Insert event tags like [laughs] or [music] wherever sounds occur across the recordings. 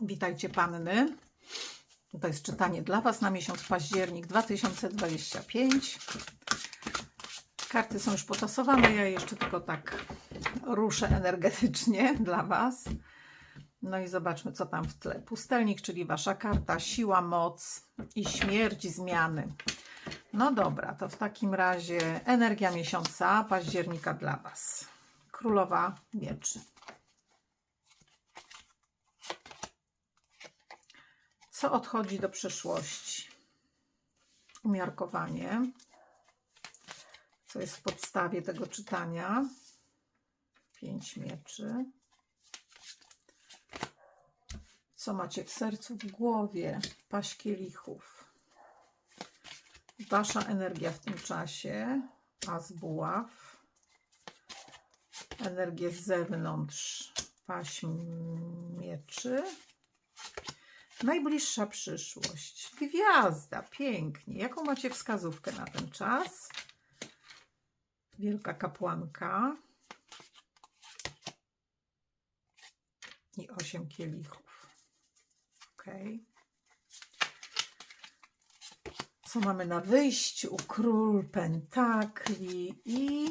Witajcie panny. To jest czytanie dla Was na miesiąc październik 2025. Karty są już potasowane, ja jeszcze tylko tak ruszę energetycznie [laughs] dla Was. No i zobaczmy, co tam w tle. Pustelnik, czyli Wasza karta, siła, moc i śmierć, zmiany. No dobra, to w takim razie energia miesiąca października dla Was. Królowa mieczy. Co odchodzi do przyszłości? Umiarkowanie. Co jest w podstawie tego czytania? Pięć mieczy. Co macie w sercu, w głowie? Paść kielichów. Wasza energia w tym czasie. Pas buław. Energię z zewnątrz. Paść mieczy. Najbliższa przyszłość. Gwiazda, pięknie. Jaką macie wskazówkę na ten czas? Wielka kapłanka. I osiem kielichów. Ok. Co mamy na wyjściu? Król pentakli i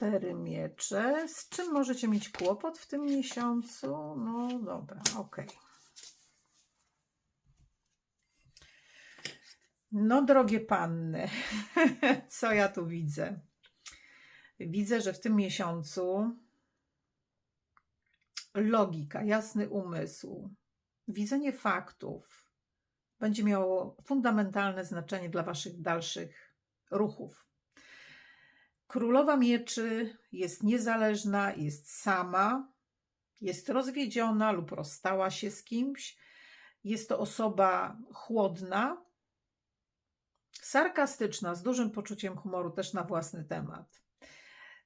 cztery miecze. Z czym możecie mieć kłopot w tym miesiącu? No dobra, ok. No, drogie panny, [laughs] co ja tu widzę? Widzę, że w tym miesiącu logika, jasny umysł, widzenie faktów będzie miało fundamentalne znaczenie dla Waszych dalszych ruchów. Królowa Mieczy jest niezależna, jest sama, jest rozwiedziona lub rozstała się z kimś. Jest to osoba chłodna, sarkastyczna, z dużym poczuciem humoru też na własny temat.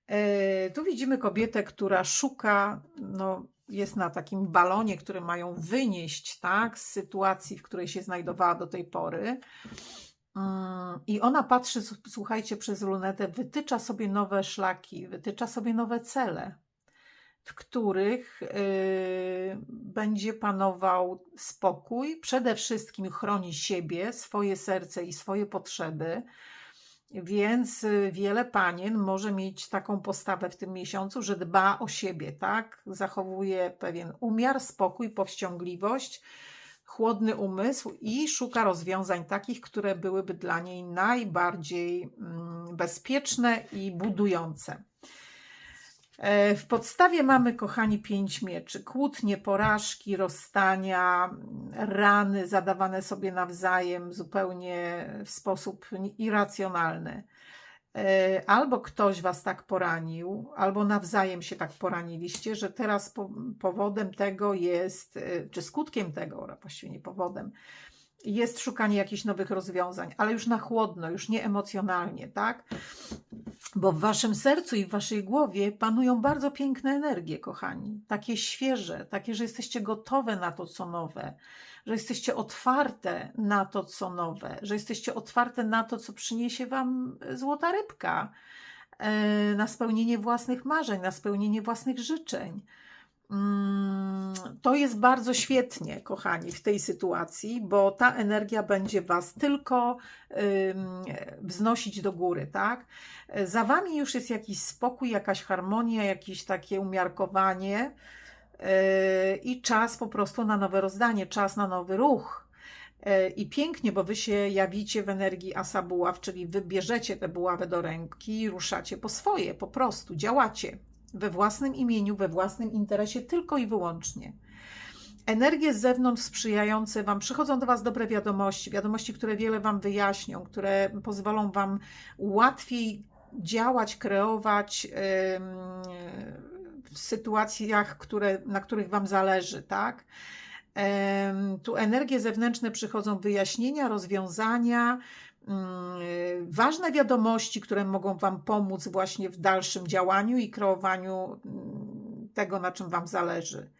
E, Tu widzimy kobietę, która szuka, no, jest na takim balonie, który mają wynieść tak, z sytuacji, w której się znajdowała do tej pory. Mm, I ona patrzy, słuchajcie, przez lunetę, wytycza sobie nowe szlaki, wytycza sobie nowe cele, w których y, będzie panował spokój. Przede wszystkim chroni siebie, swoje serce i swoje potrzeby. Więc y, wiele panien może mieć taką postawę w tym miesiącu, że dba o siebie, tak? Zachowuje pewien umiar, spokój, powściągliwość, chłodny umysł i szuka rozwiązań takich, które byłyby dla niej najbardziej mm, bezpieczne i budujące. E, W podstawie mamy, kochani, pięć mieczy. Kłótnie, porażki, rozstania, rany zadawane sobie nawzajem zupełnie w sposób irracjonalny. E, Albo ktoś was tak poranił, albo nawzajem się tak poraniliście, że teraz po, powodem tego jest, e, czy skutkiem tego, właściwie nie powodem, jest szukanie jakichś nowych rozwiązań, ale już na chłodno, już nie emocjonalnie, tak? Bo w waszym sercu i w waszej głowie panują bardzo piękne energie, kochani. Takie świeże, takie, że jesteście gotowe na to, co nowe, że jesteście otwarte na to, co nowe, że jesteście otwarte na to, co przyniesie wam złota rybka, e, na spełnienie własnych marzeń, na spełnienie własnych życzeń. Mm, To jest bardzo świetnie, kochani, w tej sytuacji, bo ta energia będzie Was tylko wznosić do góry, tak? Za Wami już jest jakiś spokój, jakaś harmonia, jakieś takie umiarkowanie yy, i czas po prostu na nowe rozdanie, czas na nowy ruch. Yy, I pięknie, bo Wy się jawicie w energii asa buław, czyli Wy bierzecie tę buławę do ręki ruszacie po swoje, po prostu działacie we własnym imieniu, we własnym interesie, tylko i wyłącznie. Energie z zewnątrz sprzyjające Wam, przychodzą do Was dobre wiadomości, wiadomości, które wiele Wam wyjaśnią, które pozwolą Wam łatwiej działać, kreować w sytuacjach, które, na których Wam zależy, tak? Tu energie zewnętrzne przychodzą wyjaśnienia, rozwiązania, ważne wiadomości, które mogą Wam pomóc właśnie w dalszym działaniu i kreowaniu mm, tego, na czym Wam zależy.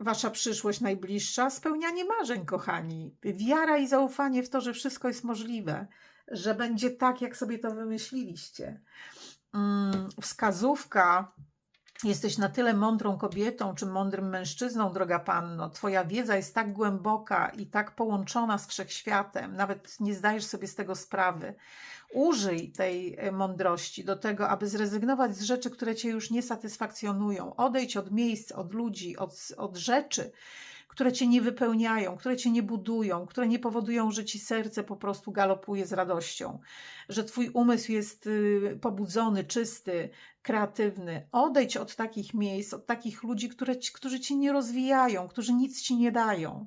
Wasza przyszłość najbliższa, spełnianie marzeń, kochani. Wiara i zaufanie w to, że wszystko jest możliwe, że będzie tak, jak sobie to wymyśliliście. Mm, Wskazówka Jesteś na tyle mądrą kobietą czy mądrym mężczyzną, droga panno. Twoja wiedza jest tak głęboka i tak połączona z wszechświatem, nawet nie zdajesz sobie z tego sprawy. Użyj tej e, mądrości do tego, aby zrezygnować z rzeczy, które cię już nie satysfakcjonują. Odejdź od miejsc, od ludzi, od, od rzeczy, które cię nie wypełniają, które cię nie budują, które nie powodują, że ci serce po prostu galopuje z radością, że twój umysł jest y, pobudzony, czysty, kreatywny. Odejdź od takich miejsc, od takich ludzi, które, którzy cię nie rozwijają, którzy nic ci nie dają.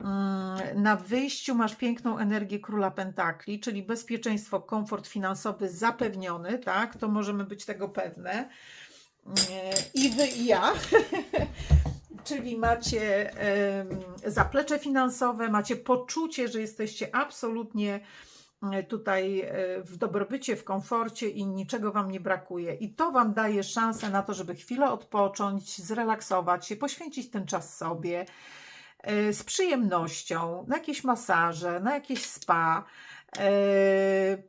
Mm, Na wyjściu masz piękną energię króla pentakli, czyli bezpieczeństwo, komfort finansowy zapewniony, tak? To możemy być tego pewne. Mm, I wy, i ja. [laughs] czyli macie zaplecze finansowe, macie poczucie, że jesteście absolutnie e, tutaj e, w dobrobycie, w komforcie i niczego Wam nie brakuje. I to Wam daje szansę na to, żeby chwilę odpocząć, zrelaksować się, poświęcić ten czas sobie e, z przyjemnością, na jakieś masaże, na jakieś spa,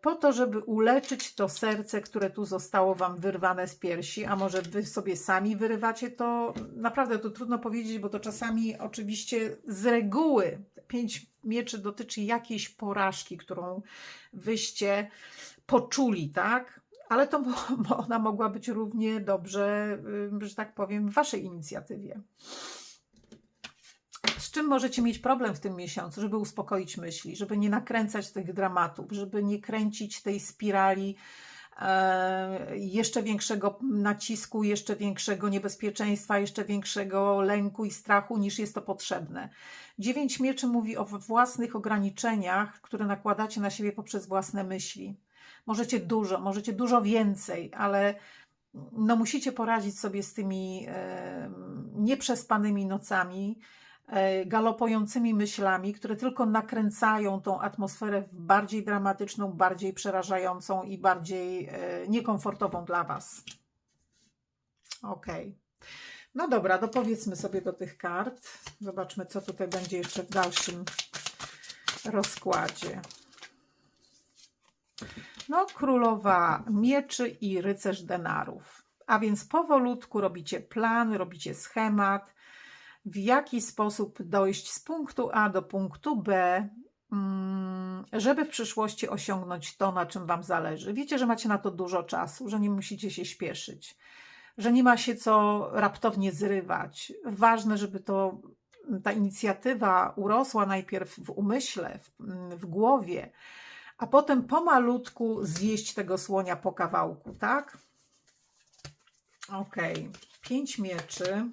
po to, żeby uleczyć to serce, które tu zostało Wam wyrwane z piersi, a może Wy sobie sami wyrywacie to, naprawdę to trudno powiedzieć, bo to czasami oczywiście z reguły pięć mieczy dotyczy jakiejś porażki, którą Wyście poczuli, tak? Ale to ona mogła być równie dobrze, y, że tak powiem, w Waszej inicjatywie. Z czym możecie mieć problem w tym miesiącu, żeby uspokoić myśli, żeby nie nakręcać tych dramatów, żeby nie kręcić tej spirali e, jeszcze większego nacisku, jeszcze większego niebezpieczeństwa, jeszcze większego lęku i strachu niż jest to potrzebne. Dziewięć mieczy mówi o własnych ograniczeniach, które nakładacie na siebie poprzez własne myśli. Możecie dużo, możecie dużo więcej, ale no musicie poradzić sobie z tymi e, nieprzespanymi nocami, galopującymi myślami, które tylko nakręcają tą atmosferę w bardziej dramatyczną, bardziej przerażającą i bardziej e, niekomfortową dla Was. Okej. No dobra, dopowiedzmy sobie do tych kart. Zobaczmy, co tutaj będzie jeszcze w dalszym rozkładzie. No, królowa mieczy i rycerz denarów. A więc powolutku robicie plan, robicie schemat, w jaki sposób dojść z punktu A do punktu B, mm, żeby w przyszłości osiągnąć to, na czym Wam zależy. Wiecie, że macie na to dużo czasu, że nie musicie się śpieszyć, że nie ma się co raptownie zrywać. Ważne, żeby to ta inicjatywa urosła najpierw w umyśle, w, w głowie, a potem pomalutku zjeść tego słonia po kawałku, tak? Okej, pięć mieczy.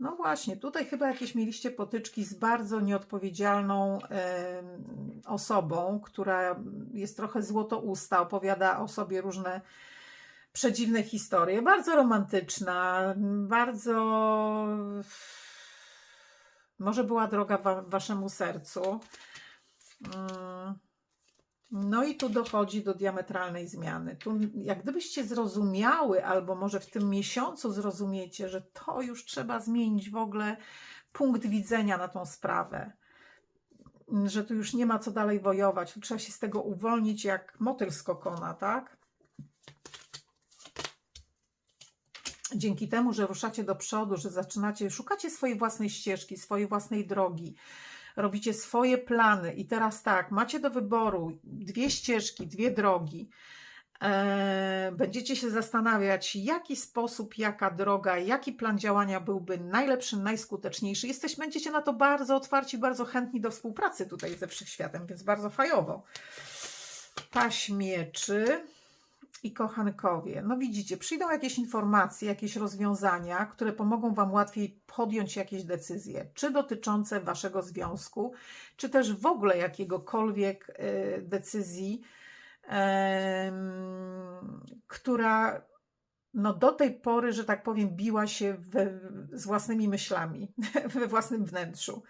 No właśnie, tutaj chyba jakieś mieliście potyczki z bardzo nieodpowiedzialną osobą, która jest trochę złotousta, opowiada o sobie różne przedziwne historie. Bardzo romantyczna, bardzo. Może była droga wa- waszemu sercu. Mm. No i tu dochodzi do diametralnej zmiany. Tu, jak gdybyście zrozumiały, albo może w tym miesiącu zrozumiecie, że to już trzeba zmienić w ogóle punkt widzenia na tą sprawę. Że tu już nie ma co dalej wojować, tu trzeba się z tego uwolnić jak motyl z kokona, tak? Dzięki temu, że ruszacie do przodu, że zaczynacie, szukacie swojej własnej ścieżki, swojej własnej drogi, robicie swoje plany i teraz tak, macie do wyboru dwie ścieżki, dwie drogi. Eee, Będziecie się zastanawiać, jaki sposób, jaka droga, jaki plan działania byłby najlepszy, najskuteczniejszy. Jesteś, będziecie na to bardzo otwarci, bardzo chętni do współpracy tutaj ze wszechświatem, więc bardzo fajowo. Paź mieczy i kochankowie. No widzicie, przyjdą jakieś informacje, jakieś rozwiązania, które pomogą Wam łatwiej podjąć jakieś decyzje, czy dotyczące Waszego związku, czy też w ogóle jakiegokolwiek e, decyzji, która no do tej pory, że tak powiem, biła się we, z własnymi myślami, [laughs] we własnym wnętrzu.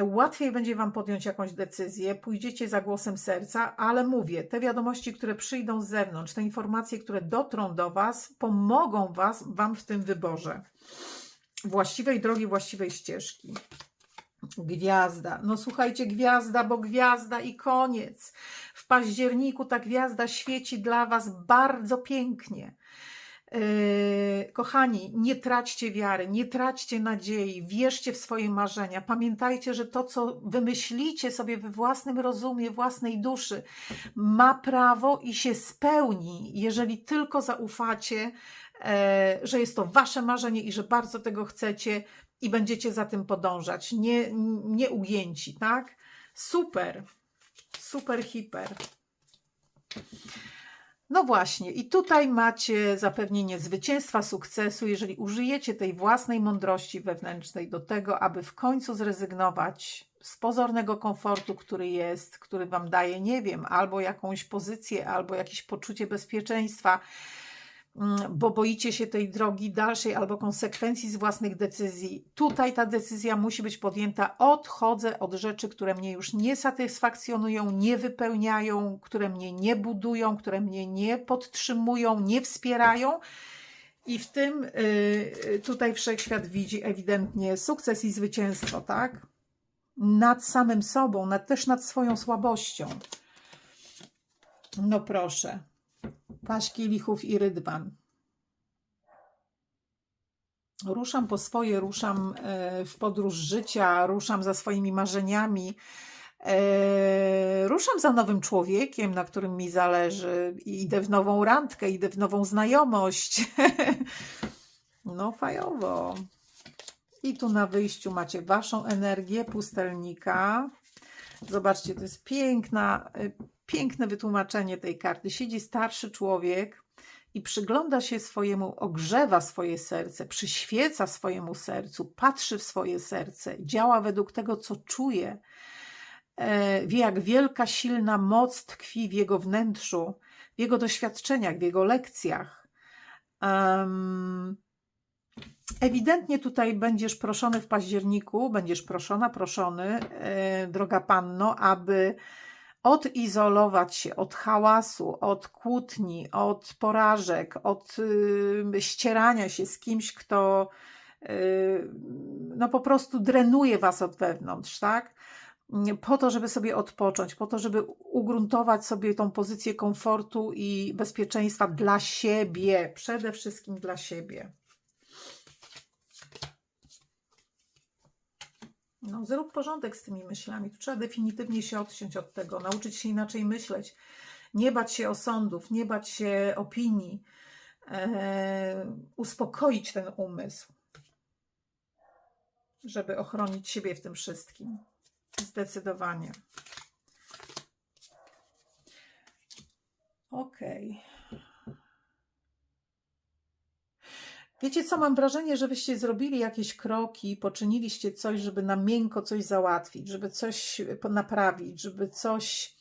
Łatwiej będzie Wam podjąć jakąś decyzję, pójdziecie za głosem serca, ale mówię, te wiadomości, które przyjdą z zewnątrz, te informacje, które dotrą do Was, pomogą was, Wam w tym wyborze właściwej drogi, właściwej ścieżki. Gwiazda. No słuchajcie, gwiazda, bo gwiazda i koniec. W październiku ta gwiazda świeci dla Was bardzo pięknie. Yy, kochani, nie traćcie wiary, nie traćcie nadziei, wierzcie w swoje marzenia. Pamiętajcie, że to, co wymyślicie sobie we własnym rozumie, własnej duszy, ma prawo i się spełni, jeżeli tylko zaufacie, e, że jest to wasze marzenie i że bardzo tego chcecie i będziecie za tym podążać, nie, nie ugięci, tak? Super, super, hiper. No właśnie, i tutaj macie zapewnienie zwycięstwa, sukcesu, jeżeli użyjecie tej własnej mądrości wewnętrznej do tego, aby w końcu zrezygnować z pozornego komfortu, który jest, który Wam daje, nie wiem, albo jakąś pozycję, albo jakieś poczucie bezpieczeństwa, bo boicie się tej drogi dalszej albo konsekwencji z własnych decyzji. Tutaj ta decyzja musi być podjęta. Odchodzę od rzeczy, które mnie już nie satysfakcjonują, nie wypełniają, które mnie nie budują, które mnie nie podtrzymują, nie wspierają. I w tym y, tutaj wszechświat widzi ewidentnie sukces i zwycięstwo, tak? Nad samym sobą, nad, też nad swoją słabością. No proszę. Paść kielichów i rydwan. Ruszam po swoje, ruszam e, w podróż życia, ruszam za swoimi marzeniami, e, ruszam za nowym człowiekiem, na którym mi zależy. Idę w nową randkę, idę w nową znajomość. [laughs] No, fajowo. I tu na wyjściu macie Waszą energię pustelnika. Zobaczcie, to jest piękna, piękne wytłumaczenie tej karty. Siedzi starszy człowiek i przygląda się swojemu, ogrzewa swoje serce, przyświeca swojemu sercu, patrzy w swoje serce, działa według tego, co czuje. E, Wie, jak wielka, silna moc tkwi w jego wnętrzu, w jego doświadczeniach, w jego lekcjach. Um, Ewidentnie tutaj będziesz proszony w październiku, będziesz proszona, proszony, e, droga panno, aby odizolować się od hałasu, od kłótni, od porażek, od y, ścierania się z kimś, kto y, no po prostu drenuje was od wewnątrz, tak? Po to, żeby sobie odpocząć, po to, żeby ugruntować sobie tą pozycję komfortu i bezpieczeństwa dla siebie, przede wszystkim dla siebie. No, zrób porządek z tymi myślami. Tu trzeba definitywnie się odciąć od tego, nauczyć się inaczej myśleć, nie bać się osądów, nie bać się opinii, e, uspokoić ten umysł, żeby ochronić siebie w tym wszystkim. Zdecydowanie. Okej. Okay. Wiecie co, mam wrażenie, że wyście zrobili jakieś kroki, poczyniliście coś, żeby na miękko coś załatwić, żeby coś naprawić, żeby coś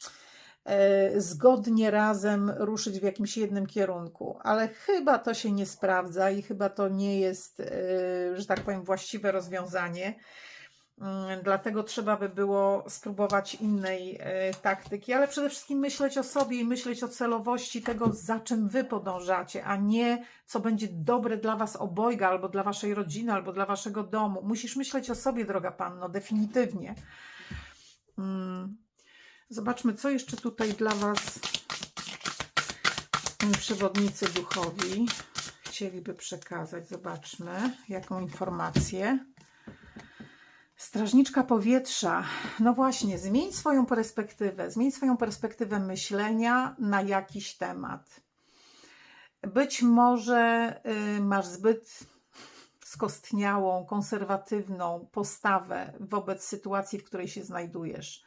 e, zgodnie razem ruszyć w jakimś jednym kierunku, ale chyba to się nie sprawdza i chyba to nie jest, e, że tak powiem, właściwe rozwiązanie. Mm, dlatego trzeba by było spróbować innej e, taktyki, ale przede wszystkim myśleć o sobie i myśleć o celowości tego, za czym wy podążacie, a nie co będzie dobre dla was obojga, albo dla waszej rodziny, albo dla waszego domu. Musisz myśleć o sobie, droga panno, definitywnie. Mm. Zobaczmy, co jeszcze tutaj dla was przewodnicy duchowi chcieliby przekazać. Zobaczmy, jaką informację. Strażniczka powietrza. No właśnie, zmień swoją perspektywę, zmień swoją perspektywę myślenia na jakiś temat. Być może y, masz zbyt skostniałą, konserwatywną postawę wobec sytuacji, w której się znajdujesz.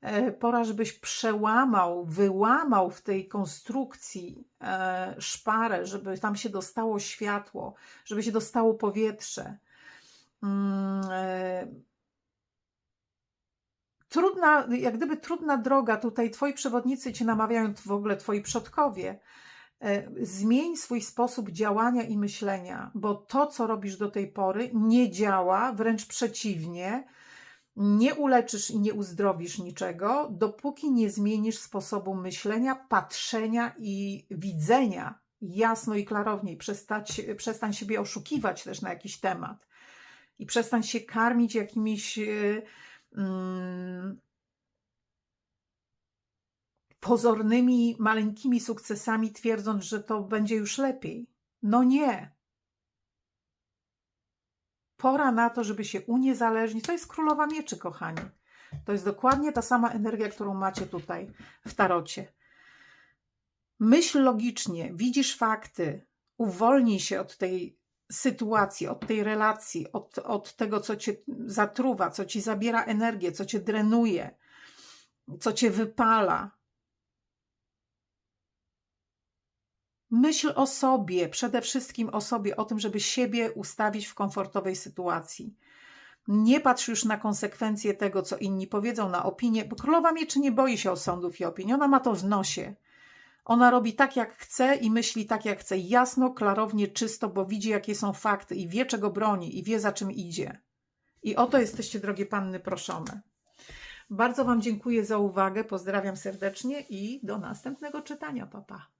E, pora, żebyś przełamał, wyłamał w tej konstrukcji e, szparę, żeby tam się dostało światło, żeby się dostało powietrze trudna, jak gdyby trudna droga, tutaj twoi przewodnicy cię namawiają, w ogóle twoi przodkowie. E, zmień swój sposób działania i myślenia, bo to, co robisz do tej pory, nie działa, wręcz przeciwnie. Nie uleczysz i nie uzdrowisz niczego, dopóki nie zmienisz sposobu myślenia, patrzenia i widzenia jasno i klarowniej. Przestać, przestań siebie oszukiwać też na jakiś temat I przestań się karmić jakimiś yy, mm, pozornymi, maleńkimi sukcesami, twierdząc, że to będzie już lepiej. No nie. Pora na to, żeby się uniezależnić. To jest królowa mieczy, kochani. To jest dokładnie ta sama energia, którą macie tutaj w tarocie. Myśl logicznie, widzisz fakty, uwolnij się od tej sytuacji, od tej relacji, od, od tego, co cię zatruwa, co ci zabiera energię, co cię drenuje, co cię wypala. Myśl o sobie, przede wszystkim o sobie, o tym, żeby siebie ustawić w komfortowej sytuacji. Nie patrz już na konsekwencje tego, co inni powiedzą, na opinię, królowa mieczy nie boi się osądów i opinii. Ona ma to w nosie. Ona robi tak, jak chce i myśli tak, jak chce. Jasno, klarownie, czysto, bo widzi, jakie są fakty i wie, czego broni i wie, za czym idzie. I o to jesteście, drogie panny, proszone. Bardzo Wam dziękuję za uwagę. Pozdrawiam serdecznie i do następnego czytania. Papa. Pa.